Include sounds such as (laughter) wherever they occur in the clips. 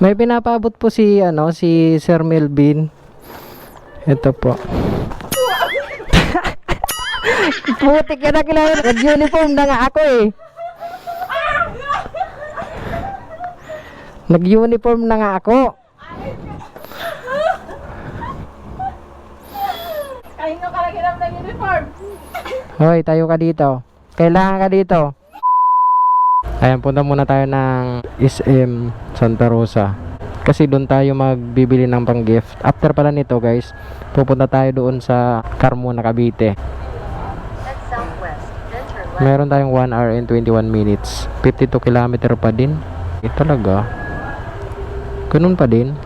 May pinapabot po si ano si Sir Melvin. Ito po. (laughs) Putik ka na kilala. Nag-uniform na nga ako eh. Nag-uniform na nga ako. Kain ka lagi ng uniform. Hoy, tayo ka dito. Kailangan ka dito. Ayan, punta muna tayo ng SM Santa Rosa. Kasi doon tayo magbibili ng pang gift. After pala nito guys, pupunta tayo doon sa Carmona, Cavite. Meron tayong 1 hour and 21 minutes. 52 kilometer pa din. Eh, talaga. Ganun pa din.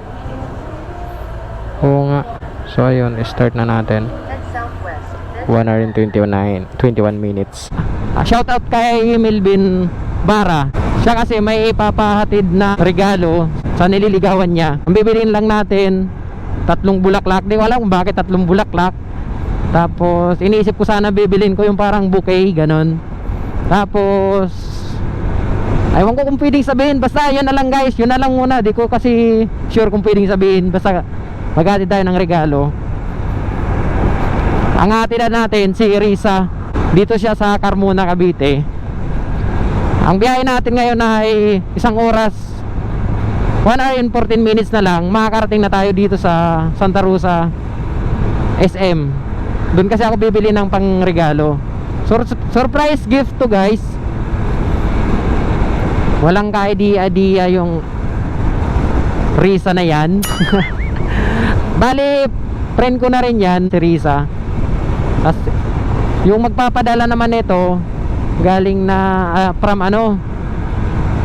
Oo nga. So, ayun. Start na natin. At southwest, then 1 hour and 29, 21 minutes. Ah, shout out kay Melvin Bara. Siya kasi may ipapahatid na regalo sa nililigawan niya. Ang bibilin lang natin tatlong bulaklak. Di ko alam kung bakit tatlong bulaklak. Tapos iniisip ko sana bibilin ko yung parang bouquet, ganon. Tapos Aywan ko kung pwedeng sabihin Basta yun na lang guys Yun na lang muna Di ko kasi sure kung pwedeng sabihin Basta maghatid tayo ng regalo ang atidan natin si Risa dito siya sa Carmona, Cavite. Ang biyahe natin ngayon ay isang oras 1 hour and 14 minutes na lang makakarating na tayo dito sa Santa Rosa SM. Doon kasi ako bibili ng pangregalo. Sur surprise gift to guys. Walang ka-idea-idea yung Risa na yan. (laughs) Bali, friend ko na rin yan, si Risa. Yung magpapadala naman nito galing na ah, from ano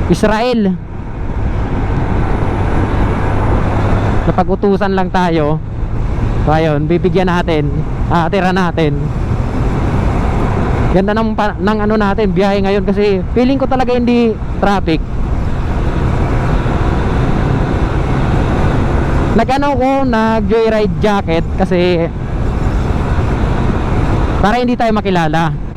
Israel. Napag-utusan lang tayo. So ayun, bibigyan natin, aatira natin. Ganda ng, ng ano natin, biyahe ngayon kasi feeling ko talaga hindi traffic. Nagano ko, nag joyride jacket kasi para hindi tayo makilala.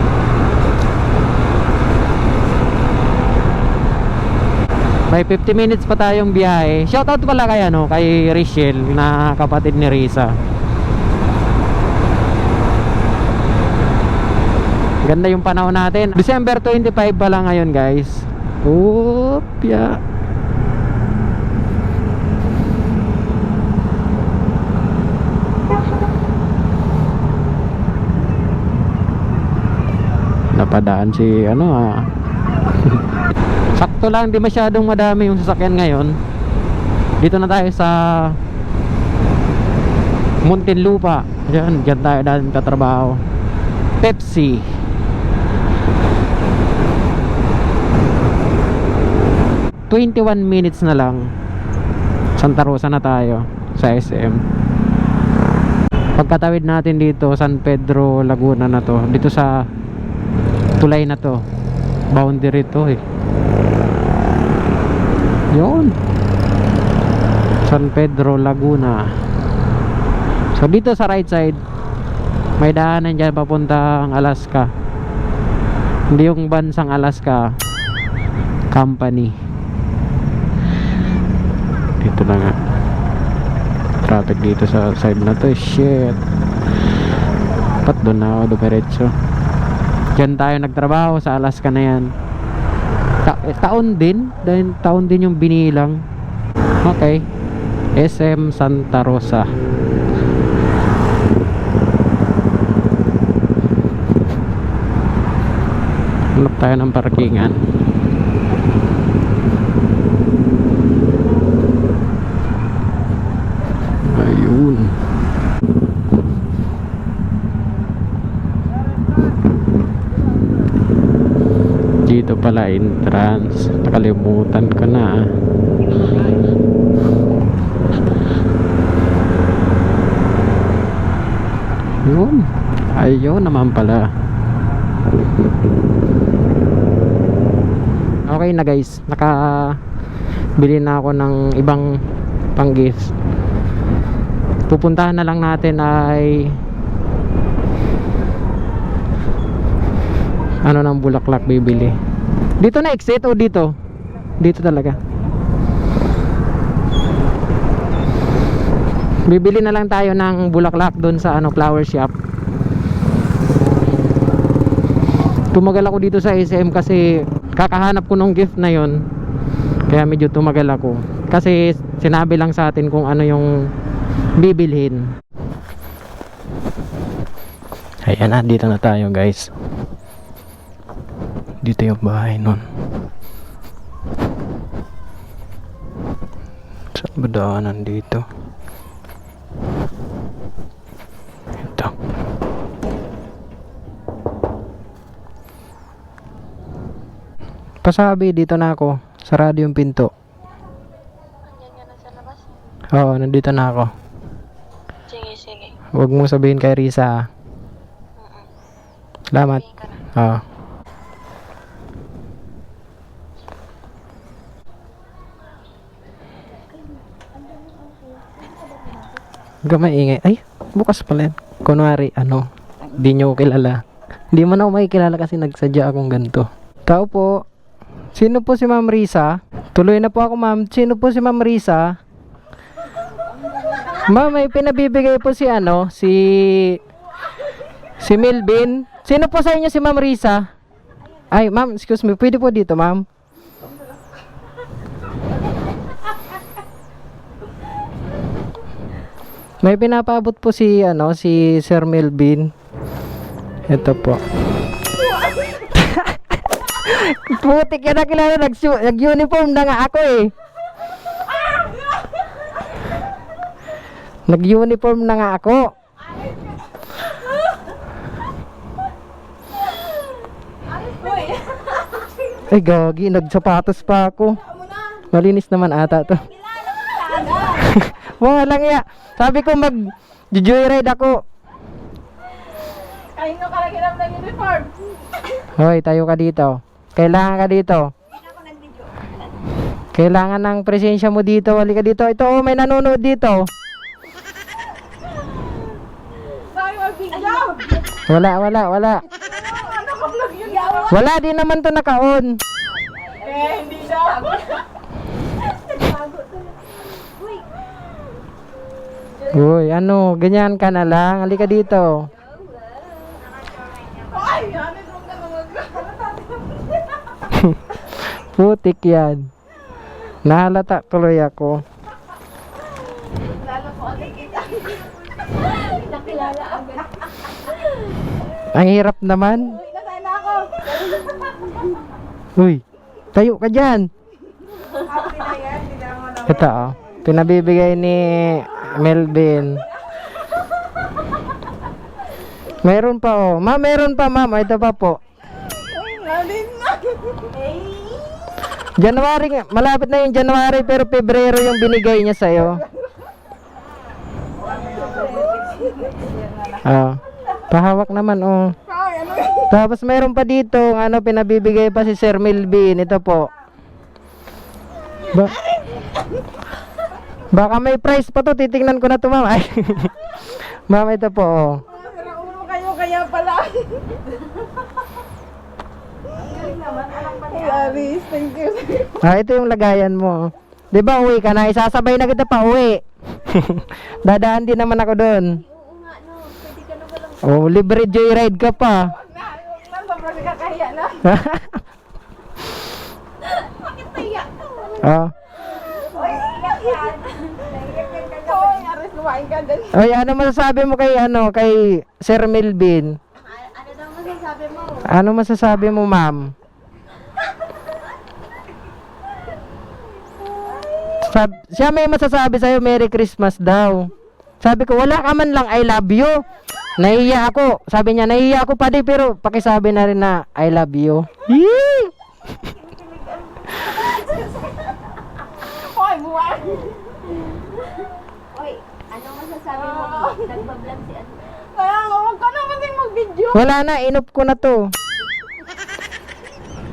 May 50 minutes pa tayong biyahe. Shoutout pala kay ano, kay Rachel na kapatid ni Risa. Ganda yung panahon natin. December 25 pa lang ngayon, guys. Oopya. Napadaan si ano ah. (laughs) Sakto lang, di masyadong madami yung sasakyan ngayon. Dito na tayo sa Muntinlupa. Diyan, diyan tayo dahil tatrabaho. Pepsi. Twenty-one minutes na lang. Santa Rosa na tayo sa SM. Pagkatawid natin dito, San Pedro, Laguna na to. Dito sa tulay na to. Boundary to eh. Yun. San Pedro, Laguna. So dito sa right side, may daanan dyan papuntang Alaska. Hindi yung bansang Alaska company. Dito na nga. Traffic dito sa side na to. Shit. Pat doon na ako dumiretso. Tayo nagtrabaho sa Alaska na yan. Ta eh, taon din. Dahil taon din yung binilang. Okay. SM Santa Rosa. Hanap tayo ng parkingan. Ayun. Dito pala entrance. Nakalimutan ko na. ah. Yun. Ayun naman pala. Okay na guys. Naka bili na ako ng ibang pang gifts. Pupuntahan na lang natin ay ano ng bulaklak bibili. Dito na exit o dito? Dito talaga. Bibili na lang tayo ng bulaklak doon sa ano flower shop. Tumagal ako dito sa SM kasi kakahanap ko ng gift na yon. Kaya medyo tumagal ako. Kasi sinabi lang sa atin kung ano yung bibilhin. Ayan na, dito na tayo guys. Dito yung bahay nun. Saan ba daanan dito? Ito. Pasabi, dito na ako. Sarado yung pinto. Oo, nandito na ako. Sige, sige. Huwag mo sabihin kay Risa. ah. Salamat. Oo. Huwag maingay. Ay, bukas pala yan. Kunwari, ano, di nyo kilala. Mo na ako makikilala kasi nagsadya akong ganito. Tao po. Sino po si Ma'am Risa? Tuloy na po ako, ma'am. Sino po si Ma'am Risa? Ma'am, may pinabibigay po si ano, si... Si Melvin. Sino po sa inyo si Ma'am Risa? Ay, ma'am, excuse me. Pwede po dito, ma'am. May pinapaabot po si ano si Sir Melvin. Ito po. (laughs) Putik yan na kilala nag nag-uniform na nga ako eh. Nag-uniform na nga ako. Ay gagi, nagsapatos pa ako. Malinis naman ata to. (laughs) Wala lang ya. Sabi ko mag joyride ako. Kain ka lagi ng uniform. Hoy, tayo ka dito. Kailangan ka dito. Kailangan ng presensya mo dito. Wali ka dito. Ito, oh, may nanonood dito. Wala, wala, wala. Ano? Wala din naman to naka-on. Eh, hindi daw. Uy, ano, ganyan ka na lang. Halika dito. Naman. (laughs) Putik yan. Nahalata tuloy ako. Ang hirap naman. Uy, tayo ka dyan. Ito, oh. Pinabibigay ni Melvin. Meron pa, oh. Ma, meron pa, ma'am. Ito pa po. January, nga- malapit na yung January pero Pebrero yung binigay niya sa'yo. Ah. Pahawak naman, oh. Ano? Tapos meron pa dito, ano, pinabibigay pa si Sir Melvin. Ito po. Ba Baka may price pa to, titingnan ko na to, ma'am. Ay. (laughs) ma'am, ito po, oh. Ulo kayo, kaya pala. Ay, Aris, thank you. Ah, ito yung lagayan mo. 'Di ba uwi ka na? Isasabay na kita pa uwi. (laughs) Dadaan din naman ako doon. Oh, libre joyride ka pa. Na, na, sobrang nakakahiya na. Bakit naiyak? oh. Uy, iyak yan. Naiyak yan kagabi. Uy, Aris, lumain ka dyan. Ay, ano masasabi mo kay ano, kay Sir Melvin? Ano daw masasabi mo? Ano masasabi mo, ma'am? Sab siya may masasabi sa'yo, Merry Christmas daw. Sabi ko, wala ka man lang, I love you. Nahiya ako. Sabi niya, nahiya ako pa di, pero pakisabi na rin na, I love you. Yee! (laughs) Uy, buwan. Oy, ano masasabi mo? Nagbablog si ano? Kaya nga, huwag ka na kasing mag-video. Wala na, inop ko na to.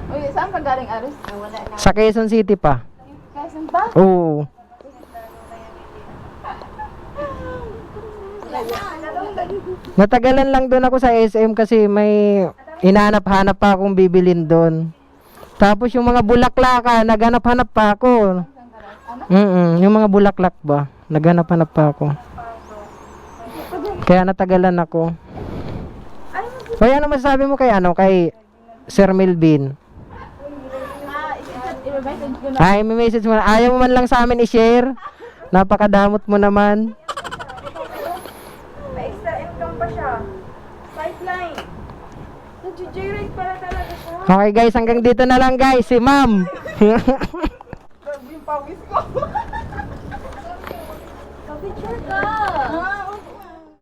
Uy, saan ka galing, Aris? Wala na. Sa Quezon City pa. Kasan ba? Oo. Natagalan lang doon ako sa SM kasi may hinahanap-hanap pa akong bibilin doon. Tapos yung mga bulaklaka, naghanap-hanap pa ako. Mm yung mga bulaklak ba? Naghanap-hanap pa ako. Kaya natagalan ako. Ano mo? Hoy, ano masasabi mo kay ano kay Sir? Ah, na. Ay, may message mo na. Ayaw mo man lang sa amin i-share. Napakadamot mo naman. May extra income pa siya. Pipeline. Nag-generate pala talaga siya. Okay guys, hanggang dito na lang guys. Si ma'am. (laughs) Yung pawis ko. Picture ka!